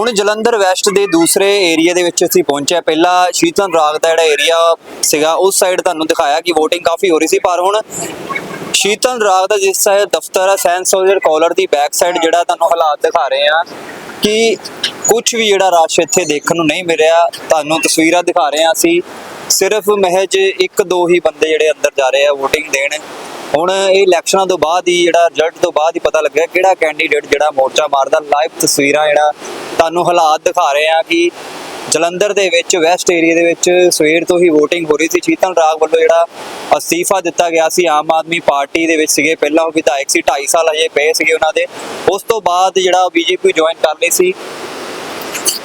ਹੁਣ ਜਲੰਧਰ ਵੈਸਟ ਦੇ ਦੂਸਰੇ ਏਰੀਆ ਦੇ ਵਿੱਚ ਅਸੀਂ ਪਹੁੰਚਿਆ ਪਹਿਲਾਂ ਸ਼ੀਤਲ ਰਾਗ ਦਾ ਜਿਹੜਾ ਏਰੀਆ ਸੀਗਾ, ਉਸ ਸਾਈਡ ਤੁਹਾਨੂੰ ਦਿਖਾਇਆ ਕਿ VOTING ਕਾਫੀ ਹੋ ਰਹੀ ਸੀ, ਪਰ ਹੁਣ ਸ਼ੀਤਲ ਰਾਗ ਦਾ ਜਿਸ ਸਾਈਡ ਦਫ਼ਤਰ ਹੈ ਸੈਂਟ ਸੋਲਜਰ ਕਾਲਰ ਦੀ ਬੈਕ ਸਾਈਡ ਜਿਹੜਾ ਤੁਹਾਨੂੰ ਹਾਲਾਤ ਦਿਖਾ ਰਹੇ ਆ ਕਿ ਕੁਝ ਵੀ ਜਿਹੜਾ ਰਸ਼ ਇੱਥੇ ਦੇਖਣ ਨੂੰ ਨਹੀਂ ਮਿਲਿਆ। ਤੁਹਾਨੂੰ ਤਸਵੀਰਾਂ ਦਿਖਾ ਰਹੇ ਆ ਅਸੀਂ। ਸਿਰਫ ਮਹਿਜ ਇੱਕ ਦੋ ਹੀ ਬੰਦੇ ਜਿਹੜੇ ਅੰਦਰ ਜਾ ਰਹੇ ਆ VOTING ਦੇਣ। ਹੁਣ ਇਹ ਇਲੈਕਸ਼ਨਾਂ ਤੋਂ ਬਾਅਦ ਹੀ ਜਿਹੜਾ ਰਿਜ਼ਲਟ ਤੋਂ ਬਾਅਦ ਹੀ ਪਤਾ ਲੱਗਿਆ ਕਿਹੜਾ ਕੈਂਡੀਡੇਟ ਜਿਹੜਾ ਮੋਰਚਾ ਮਾਰਦਾ। ਲਾਈਵ ਤਸਵੀਰਾਂ ਜਿਹੜਾ ਤੁਹਾਨੂੰ ਹਾਲਾਤ ਦਿਖਾ ਰਹੇ ਆ ਕਿ ਜਲੰਧਰ ਦੇ ਵਿੱਚ ਵੈਸਟ ਏਰੀਆ ਦੇ ਵਿੱਚ ਸਵੇਰ ਤੋਂ ਹੀ VOTING ਹੋ ਰਹੀ ਸੀ। ਸ਼ੀਤਲ ਰਾਗ ਵੱਲੋਂ ਜਿਹੜਾ ਅਸਤੀਫਾ ਦਿੱਤਾ ਗਿਆ ਸੀ। ਆਮ ਆਦਮੀ ਪਾਰਟੀ ਦੇ ਵਿੱਚ ਸੀਗੇ। ਪਹਿਲਾਂ ਉਹ ਵਿਧਾਇਕ ਸੀ 2.5 ਸਾਲ ਅਜੇ ਪਏ ਸੀਗੇ ਉਹਨਾਂ ਦੇ। ਉਸ ਤੋਂ ਬਾਅਦ ਜਿਹੜਾ ਬੀਜੇਪੀ ਜੁਆਇਨ ਕਰ ਲਈ ਸੀ।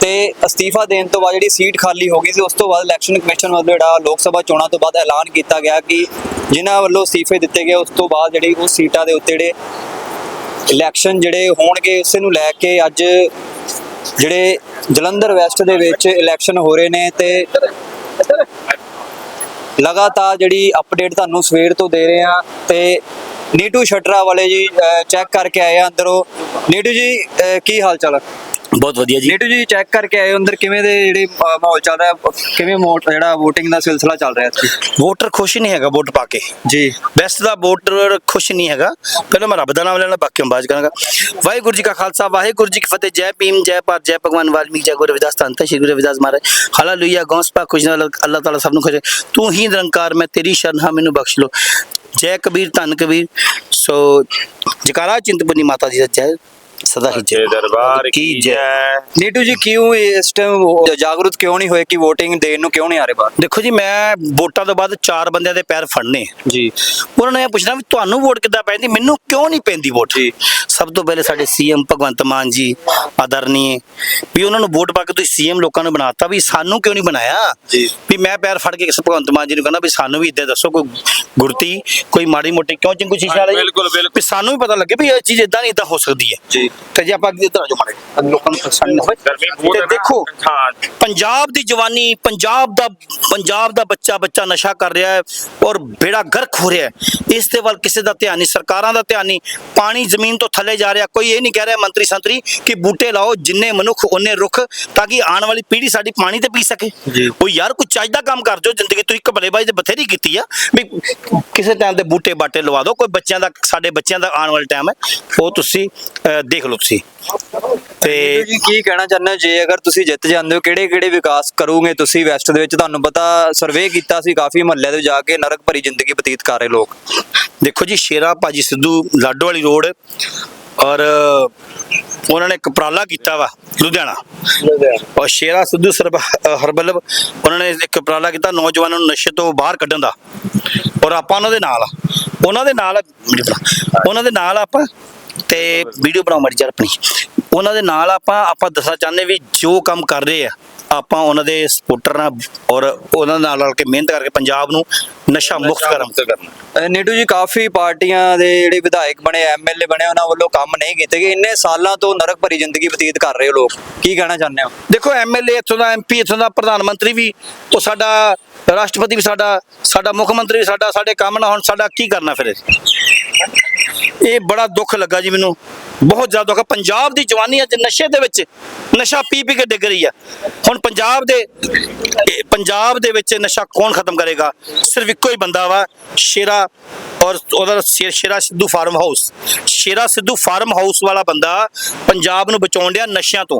ਤੇ ਅਸਤੀਫਾ ਦੇਣ ਤੋਂ ਬਾਅਦ ਜਿਹੜੀ ਸੀਟ ਖਾਲੀ ਹੋ ਗਈ ਸੀ, ਉਸ ਤੋਂ ਬਾਅਦ ਇਲੈਕਸ਼ਨ ਕਮਿਸ਼ਨ ਵੱਲੋਂ ਜਿਹੜਾ ਲੋਕ ਸਭਾ ਚੋਣਾਂ ਤੋਂ ਬਾਅਦ ਐਲਾਨ ਕੀਤਾ ਗਿਆ ਕਿ ਜਿਨ੍ਹਾਂ ਵੱਲੋਂ ਅਸਤੀਫੇ ਦਿੱਤੇ ਗਏ, ਉਸ ਤੋਂ ਬਾਅਦ ਜਿਹੜੀ ਉਸ ਸੀਟਾਂ ਦੇ ਉੱਤੇ ਜਿਹੜੇ ਇਲੈਕਸ਼ਨ ਜਿਹੜੇ ਹੋਣਗੇ, ਉਸੇ ਨੂੰ ਲੈ ਕੇ ਅੱਜ ਜਿਹੜੇ ਜਲੰਧਰ ਵੈਸਟ ਦੇ ਵਿੱਚ ਇਲੈਕਸ਼ਨ ਹੋ ਰਹੇ ਨੇ ਤੇ ਲਗਾਤਾਰ ਜਿਹੜੀ ਅਪਡੇਟ ਤੁਹਾਨੂੰ ਸਵੇਰ ਤੋਂ ਦੇ ਰਹੇ ਆ ਤੇ ਨੀਟੂ ਸ਼ਟਰਾ ਵਾਲੇ ਜੀ ਚੈੱਕ ਕਰਕੇ ਆਏ ਆ ਅੰਦਰੋਂ। ਨੀਟੂ ਜੀ ਕੀ ਹਾਲ ਚਾਲ ਬਹੁਤ ਵਧੀਆ ਜੀ। ਨੀਟੂ ਜੀ ਚੈੱਕ ਕਰਕੇ ਆਏ ਅੰਦਰ ਕਿਵੇਂ ਦੇ ਜਿਹੜੇ ਮਾਹੌਲ ਚੱਲ ਰਿਹਾ? ਕਿਵੇਂ ਮੋਟ ਜਿਹੜਾ VOTING ਦਾ ਸਿਲਸਿਲਾ ਚੱਲ ਰਿਹਾ ਇੱਥੇ? ਵੋਟਰ ਖੁਸ਼ ਨਹੀਂ ਹੈਗਾ ਵੋਟ ਪਾ ਕੇ। ਜੀ। ਬੈਸਟ ਦਾ ਵੋਟਰ ਖੁਸ਼ ਨਹੀਂ ਹੈਗਾ। ਪਹਿਲਾਂ ਮੈਂ ਰੱਬ ਦਾ ਨਾਮ ਲੈਣਾ ਬਾਕੀ 'ਚ ਕਰਾਂਗਾ। ਵਾਹਿਗੁਰੂ ਜੀ ਕਾ ਖਾਲਸਾ ਵਾਹਿਗੁਰੂ ਜੀ ਕੀ ਫਤਿਹ। ਜੈ ਭੀਮ ਜੈ ਭਾਰਤ ਜੈ ਭਗਵਾਨ ਵਾਲਮੀਕ ਜੈ ਗੁਰੂ ਰਵਿਦਾਸ ਧੰਨ ਸ਼੍ਰੀ ਗੁਰੂ ਰਵਿਦਾਸ ਮਹਾਰਾਜ। ਹਾਲੇਲੂਇਆ ਗੌਸਪਾ ਖੁਸ਼ ਨਾਲ ਅੱਲਾਹ ਤਾਲਾ ਸਭ ਨੂੰ ਖੁਸ਼। ਤੂੰ ਹੀ ਨਿਰੰਕਾਰ ਮੈਂ ਤੇਰੀ ਸ਼ਰਨ ਹਾਂ ਮੈਨੂੰ ਬਖਸ਼ ਲੋ ਜੈ ਕਬੀਰ ਧੰਨ ਕਬੀਰ। ਸੋ ਜਕਾਰਾ ਚਿੰਤਪੁਰਨੀ ਮਾਤਾ ਜੀ ਦਾ ਜੈ। ਸਦਾ ਹੀ ਜੈ। ਦਰਬਾਰ ਕੀ ਜੈ। ਨੀਟੂ ਜੀ ਕਿਉਂ ਇਸ ਟਾਈਮ ਜਾਗਰੂਕ ਕਿਉਂ ਨਹੀਂ ਹੋਏ ਕਿ VOTING ਦੇਣ ਨੂੰ ਕਿਉਂ ਨਹੀਂ ਆ ਰਹੇ ਬਾਹਰ? ਦੇਖੋ ਜੀ ਮੈਂ ਵੋਟਾਂ ਤੋਂ ਬਾਅਦ ਚਾਰ ਬੰਦਿਆਂ ਦੇ ਪੈਰ ਫੜਨੇ ਜੀ। ਉਹਨਾਂ ਨੇ ਇਹ ਪੁੱਛਣਾ ਵੀ ਤੁਹਾਨੂੰ ਵੋਟ ਕਿੱਦਾਂ ਪੈਂਦੀ? ਮੈਨੂੰ ਕਿਉਂ ਨਹੀਂ ਪੈਂਦੀ ਵੋਟ? ਜੀ। ਸਭ ਤੋਂ ਪਹਿਲੇ ਸਾਡੇ ਸੀਐਮ ਭਗਵੰਤ ਮਾਨ ਜੀ ਆਦਰਨੀਏ ਵੀ ਉਹਨਾਂ ਨੂੰ ਵੋਟ ਪਾ ਕੇ ਤੁਸੀਂ ਸੀਐਮ ਲੋਕਾਂ ਨੂੰ ਬਣਾਤਾ ਵੀ ਸਾਨੂੰ ਕਿਉਂ ਨਹੀਂ ਬਣਾਇਆ? ਜੀ। ਵੀ ਮੈਂ ਪੈਰ ਫੜ ਕੇ ਕਿਸੇ ਭਗਵੰਤ ਮਾਨ ਜੀ ਨੂੰ ਕਹਿੰਦਾ ਵੀ ਸਾਨੂੰ ਵੀ ਇੱਦਾਂ ਦੱਸੋ ਕੋਈ ਗੁਰਤੀ ਕੋਈ ਮਾੜੀ ਮੋਟੀ ਕਿਉਂ ਚਿੰਕੂ ਸ਼ੀਸ਼ਾ ਵਾਲੇ? ਬਿਲਕੁਲ, ਬਿਲਕੁਲ। ਵੀ ਸਾਨੂੰ ਵੀ ਪਤਾ ਲੱਗੇ ਵੀ ਇਹ ਚੀਜ਼ ਇਦਾਂ ਨਹੀਂ ਇਦਾਂ ਹੋ ਸਕਦੀ ਹੈ। ਜੀ। ਤੇ ਜੇ ਆਪਾਂ ਅੱਗੇ ਆ ਜਾਓ ਮਾੜੇ ਲੋਕਾਂ ਨੂੰ ਗਰਮੀ ਹੋਵੇ ਤੇ। ਦੇਖੋ ਪੰਜਾਬ ਦੀ ਜਵਾਨੀ ਪੰਜਾਬ ਦਾ ਪੰਜਾਬ ਦਾ ਬੱਚਾ ਬੱਚਾ ਨਸ਼ਾ ਕਰ ਰਿਹਾ ਹੈ ਔਰ ਬੇੜਾ ਗਰਕ ਹੋ ਰਿਹਾ ਹੈ। ਇਸ ਦੇ ਵੱਲ ਕਿਸੇ ਦਾ ਧਿਆਨ ਨਹੀਂ ਸਰਕਾਰਾਂ ਦਾ ਧਿਆਨ ਨਹੀਂ। ਪਾਣੀ ਜ਼ਮੀਨ ਤੋਂ ਥੱਲੇ ਜਾ ਰਿਹਾ। ਕੋਈ ਇਹ ਨਹੀਂ ਕਹਿ ਰਿਹਾ ਮੰਤਰੀ ਸੰਤਰੀ ਕਿ ਬੂਟੇ ਲਾਓ ਜਿੰਨੇ ਮਨੁੱਖ ਉਹਨੇ ਰੁੱਖ ਤਾਂ ਕਿ ਆਉਣ ਵਾਲੀ ਪੀੜ੍ਹੀ ਸਾਡੀ ਪਾਣੀ ਤੇ ਪੀ ਸਕੇ। ਜੀ। ਕੋਈ ਯਾਰ ਕੋਈ ਚੱਜ ਦਾ ਕੰਮ ਕਰ ਜੋ ਜ਼ਿੰਦਗੀ ਤੁਸੀਂ ਕਬਲੇਬਾਜ਼ੀ ਤੇ ਬਥੇਰੀ ਕੀਤੀ ਆ ਵੀ ਕਿਸੇ ਟਾਈਮ ਤੇ ਬੂਟੇ ਬਾਟੇ ਲਵਾ ਦਿਓ ਕੋਈ ਬੱਚਿਆਂ ਦਾ ਸਾਡੇ ਬੱਚਿਆਂ ਦਾ ਆਉਣ ਵਾਲਾ ਟਾਈਮ ਹੈ। ਉਹ ਤੁਸੀਂ ਦੇਖ ਲਓ ਤੁਸੀਂ। ਤੇ ਜੀ ਕੀ ਕਹਿਣਾ ਚਾਹੁੰਦੇ ਹੋ? ਜੇ ਅਗਰ ਤੁਸੀਂ ਜਿੱਤ ਜਾਂਦੇ ਹੋ ਕਿਹੜੇ ਕਿਹੜੇ ਵਿਕਾਸ ਕਰੋਗੇ ਤੁਸੀਂ ਵੈਸਟ ਦੇ ਵਿੱਚ? ਤੁਹਾਨੂੰ ਪਤਾ ਸਰਵੇ ਕੀਤਾ ਸੀ ਕਾਫੀ ਮਹੱਲੇ ਦੇ ਜਾ ਕੇ ਨਰਕ ਭਰੀ ਜ਼ਿੰਦਗੀ ਬਤੀਤ ਕਰ ਰਹੇ ਲੋਕ। ਦੇਖੋ ਜੀ ਸ਼ੇਰਾ ਭਾਜੀ ਸਿੱਧੂ ਲਾਡੋ ਵਾਲੀ ਰੋਡ ਔਰ ਉਹਨਾਂ ਨੇ ਇੱਕ ਉਪਰਾਲਾ ਕੀਤਾ ਵਾ ਲੁਧਿਆਣਾ। ਔਰ ਸ਼ੇਰਾ ਸਿੱਧੂ ਸਰਬ ਅ, ਹਰਬਲ ਉਹਨਾਂ ਨੇ ਇੱਕ ਉਪਰਾਲਾ ਕੀਤਾ ਨੌਜਵਾਨਾਂ ਨੂੰ ਨਸ਼ੇ ਤੋਂ ਬਾਹਰ ਕੱਢਣ ਦਾ। ਔਰ ਆਪਾਂ ਉਹਨਾਂ ਦੇ ਨਾਲ। ਉਹਨਾਂ ਦੇ ਨਾਲ ਉਹਨਾਂ ਦੇ ਨਾਲ ਆਪਾਂ ਤੇ ਵੀਡੀਓ ਬਣਾਓ ਮਾੜੀ ਆਪਣੀ। ਉਹਨਾਂ ਦੇ ਨਾਲ ਆਪਾਂ ਆਪਾਂ ਦੱਸਣਾ ਚਾਹੁੰਦੇ ਵੀ ਜੋ ਕੰਮ ਕਰ ਰਹੇ ਆ ਆਪਾਂ ਉਹਨਾਂ ਦੇ ਸਪੋਰਟਰ ਨਾਲ ਔਰ ਉਹਨਾਂ ਨਾਲ ਰਲ ਕੇ ਮਿਹਨਤ ਕਰਕੇ ਪੰਜਾਬ ਨੂੰ ਨਸ਼ਾ ਮੁਕਤ ਕਰਨ। ਨੀਟੂ ਜੀ ਕਾਫੀ ਪਾਰਟੀਆਂ ਦੇ ਜਿਹੜੇ ਵਿਧਾਇਕ ਬਣੇ ਐਮਐਲਏ ਬਣੇ ਉਹਨਾਂ ਵੱਲੋਂ ਕੰਮ ਨਹੀਂ ਕੀਤੇ ਗਏ। ਇੰਨੇ ਸਾਲਾਂ ਤੋਂ ਨਰਕ ਭਰੀ ਜ਼ਿੰਦਗੀ ਬਤੀਤ ਕਰ ਰਹੇ ਹੋ ਲੋਕ। ਕੀ ਕਹਿਣਾ ਚਾਹੁੰਦੇ ਹੋ? ਦੇਖੋ ਐਮਐਲਏ ਇੱਥੋਂ ਦਾ ਐਮਪੀ ਇੱਥੋਂ ਦਾ ਪ੍ਰਧਾਨ ਮੰਤਰੀ ਵੀ ਉਹ ਸਾਡਾ ਰਾਸ਼ਟਰਪਤੀ ਵੀ ਸਾਡਾ ਸਾਡਾ ਮੁੱਖ ਮੰਤਰੀ ਵੀ ਸਾਡਾ ਸਾਡੇ ਕੰਮ ਨਾ ਹੁਣ ਸਾਡਾ ਕੀ ਕਰਨਾ ਫਿਰ ਇਹ ਬੜਾ ਦੁੱਖ ਲੱਗਾ ਜੀ ਮੈਨੂੰ। ਬਹੁਤ ਜ਼ਿਆਦਾ ਦੁੱਖ ਆ। ਪੰਜਾਬ ਦੀ ਜਵਾਨੀ ਅੱਜ ਨਸ਼ੇ ਦੇ ਵਿੱਚ ਨਸ਼ਾ ਪੀ ਪੀ ਕੇ ਡਿੱਗ ਰਹੀ ਆ। ਹੁਣ ਪੰਜਾਬ ਦੇ ਪੰਜਾਬ ਦੇ ਵਿੱਚ ਨਸ਼ਾ ਕੌਣ ਖਤਮ ਕਰੇਗਾ? ਸਿਰਫ ਇੱਕੋ ਹੀ ਬੰਦਾ ਵਾ, ਸ਼ੇਰਾ ਔਰ ਉਹਦਾ Shera Sidhu farm house. Shera Sidhu farm house ਵਾਲਾ ਬੰਦਾ ਪੰਜਾਬ ਨੂੰ ਬਚਾਉਣ ਡਿਆ ਨਸ਼ਿਆਂ ਤੋਂ।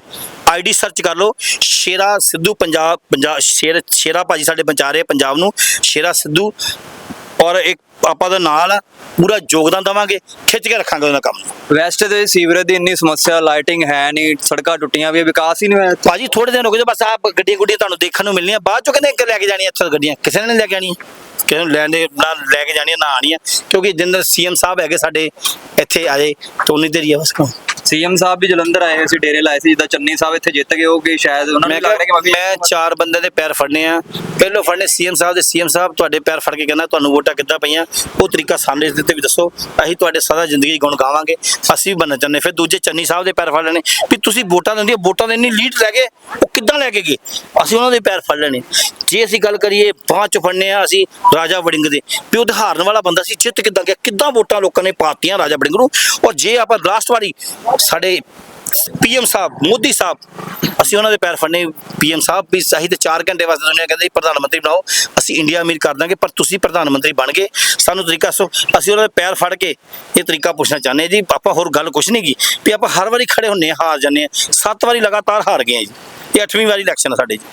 ਆਈਡੀ ਸਰਚ ਕਰ ਲਓ, ਸ਼ੇਰਾ ਸਿੱਧੂ ਪੰਜਾਬ ਪੰਜਾਬ, ਸ਼ੇਰ, ਸ਼ੇਰਾ ਭਾਜੀ ਸਾਡੇ ਬਚਾ ਰਹੇ ਪੰਜਾਬ ਨੂੰ। ਸ਼ੇਰਾ ਸਿੱਧੂ ਔਰ ਇੱਕ ਆਪਾਂ ਦਾ ਨਾਲ ਆ ਪੂਰਾ ਯੋਗਦਾਨ ਦਵਾਂਗੇ ਖਿੱਚ ਕੇ ਰੱਖਾਂਗੇ ਉਹਨਾਂ ਕੰਮ ਨੂੰ। ਵੈਸਟ ਦੇ ਸੀਵਰੇਜ ਦੀ ਇੰਨੀ ਸਮੱਸਿਆ ਲਾਈਟਿੰਗ ਹੈ ਨਹੀਂ ਸੜਕਾਂ ਟੁੱਟੀਆਂ ਵੀ ਵਿਕਾਸ ਹੀ ਨਹੀਂ ਹੋਇਆ। ਭਾਜੀ ਥੋੜੇ ਦਿਨ ਰੁਕ ਜਾਓ ਬਸ ਆ ਗੱਡੀਆਂ ਗੁੱਡੀਆਂ ਤੁਹਾਨੂੰ ਦੇਖਣ ਨੂੰ ਮਿਲਣੀਆਂ ਬਾਅਦ ਚੋਂ ਕਹਿੰਦੇ ਕਿ ਲੈ ਕੇ ਜਾਣੀਆਂ ਇੱਥੇ ਗੱਡੀਆਂ ਕਿਸੇ ਨੇ ਨਹੀਂ ਲੈ ਕੇ ਆਣੀਆਂ ਕਿਸੇ ਨੂੰ ਲੈਣ ਦੇ ਨਾ ਲੈ ਕੇ ਜਾਣੀਆਂ ਨਾ ਆਣੀਆਂ ਕਿਉਂਕਿ ਜਿੰਦਰ ਸੀਐਮ ਸਾਹਿਬ ਹੈਗੇ ਸਾਡੇ ਇੱਥੇ ਆਏ ਤੋਂ ਨਹੀਂ ਦੇਰੀ ਆ ਬਸ। ਕੰਮ ਸੀਐਮ ਸਾਹਿਬ ਵੀ ਜਲੰਧਰ ਆਏ ਹੋਏ ਸੀ ਡੇਰੇ ਲਾਏ ਸੀ ਜਿੱਦਾਂ ਚੰਨੀ ਸਾਹਿਬ ਇੱਥੇ ਜਿੱਤ ਗਏ ਹੋਗੇ ਸ਼ਾਇਦ ਉਹਨਾਂ ਨੂੰ ਮੈਂ ਲੱਗ ਰਿਹਾ ਕਿ ਮੈਂ ਵੀ ਮੈਂ ਚਾਰ ਬੰਦੇ ਦੇ ਪੈਰ ਫੜਨੇ ਆ। ਪਹਿਲੋਂ ਫੜਨੇ ਸੀਐਮ ਸਾਹਿਬ ਦੇ ਸੀਐਮ ਸਾਹਿਬ ਤੁਹਾਡੇ ਪੈਰ ਫੜ ਕੇ ਕਹਿੰਦਾ ਤੁਹਾਨੂੰ ਵੋਟਾਂ ਕਿੱਦਾਂ ਪਈਆਂ ਉਹ ਤਰੀਕਾ ਸਾਹਮਣੇ ਦਿੱਤੇ ਵੀ ਦੱਸੋ ਅਸੀਂ ਤੁਹਾਡੇ ਸਦਾ ਜ਼ਿੰਦਗੀ ਗੁਣ ਗਾਵਾਂਗੇ ਅਸੀਂ ਵੀ ਬਣਨਾ ਚਾਹੁੰਦੇ। ਫਿਰ ਦੂਜੇ ਚੰਨੀ ਸਾਹਿਬ ਦੇ ਪੈਰ ਫੜ ਲੈਣੇ ਵੀ ਤੁਸੀਂ ਵੋਟਾਂ ਦਿੰਦੇ ਹੋ, ਵੋਟਾਂ ਦੇ ਇੰਨੀ ਲੀਡ ਲੈ ਗਏ ਉਹ ਕਿੱਦਾਂ ਲੈ ਕੇ ਗਏ? ਅਸੀਂ ਉਹਨਾਂ ਦੇ ਪੈਰ ਫੜ ਲੈਣੇ। ਜੇ ਅਸੀਂ ਗੱਲ ਕਰੀਏ ਬਾਅਦ ਚ ਫੜਨੇ ਆ ਅਸੀਂ ਰਾਜਾ ਵੜਿੰਗ ਦੇ ਵੀ ਉਹ ਹਾਰਨ ਵਾਲਾ ਬੰਦਾ ਸੀ ਜਿੱਤ ਕਿੱਦਾਂ ਗਿਆ ਕਿੱਦਾਂ ਵੋਟਾਂ ਲੋਕਾਂ ਨੇ ਪਾਤੀਆਂ ਰਾਜਾ ਵੜਿੰਗ ਨੂੰ। ਔਰ ਜੇ ਆਪਾਂ ਲਾਸਟ ਵਾਰੀ ਸਾਡੇ ਪੀਐਮ ਸਾਹਿਬ ਮੋਦੀ ਸਾਹਿਬ ਅਸੀਂ ਉਹਨਾਂ ਦੇ ਪੈਰ ਫੜਨੇ ਪੀਐਮ ਸਾਹਿਬ ਵੀ ਸਹੀ ਤੇ 4 ਘੰਟੇ ਵਾਸਤੇ ਦੁਨੀਆ ਕਹਿੰਦੇ ਪ੍ਰਧਾਨ ਮੰਤਰੀ ਬਣਾਓ ਅਸੀਂ ਇੰਡੀਆ ਅਮੀਰ ਕਰ ਦਾਂਗੇ ਪਰ ਤੁਸੀਂ ਪ੍ਰਧਾਨ ਮੰਤਰੀ ਬਣ ਗਏ। ਸਾਨੂੰ ਤਰੀਕਾ ਸੋ ਅਸੀਂ ਉਹਨਾਂ ਦੇ ਪੈਰ ਫੜ ਕੇ ਇਹ ਤਰੀਕਾ ਪੁੱਛਣਾ ਚਾਹੁੰਦੇ ਹਾਂ ਜੀ ਆਪਾਂ ਹੋਰ ਗੱਲ ਕੁਛ ਨਹੀਂ ਗੀ ਵੀ ਆਪਾਂ ਹਰ ਵਾਰੀ ਖੜੇ ਹੁੰਨੇ ਹਾਂ, ਹਾਰ ਜਾਂਦੇ ਹਾਂ ਸੱਤ ਵਾਰੀ ਲਗਾਤਾਰ ਹਾਰ ਗਏ ਜੀ ਇਹ ਅੱਠਵੀਂ ਵਾਰੀ ਇਲੈਕਸ਼ਨ ਆ ਸਾਡੇ ਜੀ।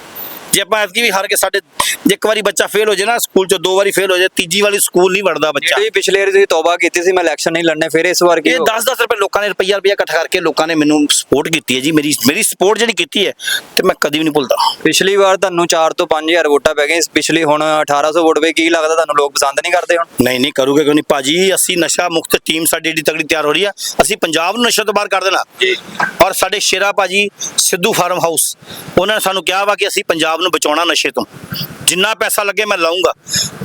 ਜੇ ਆਪਾਂ ਐਤਕੀ ਵੀ ਹਾਰ ਕੇ ਸਾਡੇ ਜੇ ਇੱਕ ਵਾਰੀ ਬੱਚਾ ਫੇਲ ਹੋ ਜਾਏ ਨਾ ਸਕੂਲ ਚੋਂ ਦੋ ਵਾਰੀ ਫੇਲ ਹੋ ਜਾਏ ਤੀਜੀ ਵਾਲੀ ਸਕੂਲ ਨਹੀਂ ਵੜਦਾ ਬੱਚਾ। ਜਿਹੜੀ ਪਿਛਲੇ ਵਾਰੀ ਤੁਸੀਂ ਤੌਬਾ ਕੀਤੀ ਸੀ ਮੈਂ ਇਲੈਕਸ਼ਨ ਨਹੀਂ ਲੜਨੇ ਫਿਰ ਇਸ ਵਾਰ ਕੀ ਇਹ ਹੋ- 10-10 ਰੁਪਏ ਲੋਕਾਂ ਨੇ ਰੁਪਈਆ ਰੁਪਈਆ ਇਕੱਠਾ ਕਰਕੇ ਲੋਕਾਂ ਨੇ ਮੈਨੂੰ ਸਪੋਰਟ ਕੀਤੀ ਹੈ ਜੀ ਮੇਰੀ ਮੇਰੀ ਸਪੋਰਟ ਜਿਹੜੀ ਕੀਤੀ ਹੈ ਤੇ ਮੈਂ ਕਦੀ ਵੀ ਨਹੀਂ ਭੁੱਲਦਾ। ਪਿਛਲੀ ਵਾਰ ਤੁਹਾਨੂੰ 4 ਤੋਂ 5000 ਵੋਟਾਂ ਪੈ ਗਈਆਂ ਇਸ ਪਿਛਲੀ ਹੁਣ 1800 ਵੋਟ ਪਈ ਕੀ ਲੱਗਦਾ ਤੁਹਾਨੂੰ ਲੋਕ ਪਸੰਦ ਨਹੀਂ ਕਰਦੇ ਹੁਣ? ਨਹੀਂ ਨਹੀਂ ਕਰੂਗੇ ਕਿਉਂ ਨਹੀਂ? ਭਾਜੀ ਅਸੀਂ ਨਸ਼ਾ ਮੁਕਤ ਟੀਮ ਸਾਡੀ ਏਡੀ ਤਗੜੀ ਤਿਆਰ ਹੋ ਰਹੀ ਆ ਅਸੀਂ ਪੰਜਾਬ ਨੂੰ ਨਸ਼ੇ ਤੋਂ ਬਾਹਰ ਕਰ ਦੇਣਾ। ਔਰ ਸਾਡੇ ਸ਼ੇਰਾ ਭਾਜੀ ਸਿੱਧੂ ਫਾਰਮ ਹਾਊਸ ਉਹਨਾਂ ਨੇ ਸਾਨੂੰ ਕਿਹਾ ਵਾ ਕਿ ਅਸੀਂ ਪੰਜਾਬ ਨੂੰ ਬਚਾਉਣਾ ਨਸ਼ੇ ਤੋਂ। ਜਿੰਨਾ ਪੈਸਾ ਲੱਗੇ ਮੈਂ ਲਾਉਂਗਾ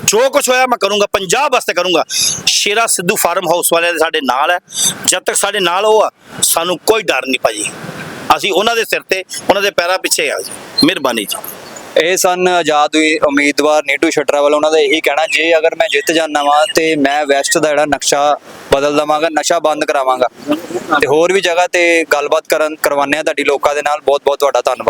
ਜੋ ਕੁਝ ਹੋਇਆ ਮੈਂ ਕਰੂੰਗਾ ਪੰਜਾਬ ਵਾਸਤੇ ਕਰੂੰਗਾ। ਸ਼ੇਰਾ ਸਿੱਧੂ ਫਾਰਮ ਹਾਊਸ ਵਾਲਿਆਂ ਦੇ ਸਾਡੇ ਨਾਲ ਹੈ। ਜਦ ਤੱਕ ਸਾਡੇ ਨਾਲ ਉਹ ਆ, ਸਾਨੂੰ ਕੋਈ ਡਰ ਨਹੀਂ ਭਾਜੀ। ਅਸੀਂ ਉਹਨਾਂ ਦੇ ਸਿਰ ਤੇ, ਉਹਨਾਂ ਦੇ ਪੈਰਾਂ ਪਿੱਛੇ ਆ ਜੀ। ਮਿਹਰਬਾਨੀ ਜੀ। ਇਹ ਸਨ ਆਜ਼ਾਦ ਹੋਈ ਉਮੀਦਵਾਰ ਨੀਟੂ ਸ਼ਟਰਾਵਾਲ ਉਹਨਾਂ ਦਾ ਇਹੀ ਕਹਿਣਾ, ਜੇ ਅਗਰ ਮੈਂ ਜਿੱਤ ਜਾਂਦਾ ਵਾਂ ਤੇ ਮੈਂ ਵੈਸਟ ਦਾ ਜਿਹੜਾ ਨਕਸ਼ਾ ਬਦਲ ਦਵਾਂਗਾ, ਨਸ਼ਾ ਬੰਦ ਕਰਾਵਾਂਗਾ। ਤੇ ਹੋਰ ਵੀ ਜਗ੍ਹਾ ਤੇ ਗੱਲਬਾਤ ਕਰਨ, ਕਰਵਾਉਂਦੇ ਆ ਤੁਹਾਡੀ ਲੋਕਾਂ ਦੇ ਨਾਲ। ਬਹੁਤ ਬਹੁਤ ਤੁਹਾਡਾ ਧੰਨਵਾਦ।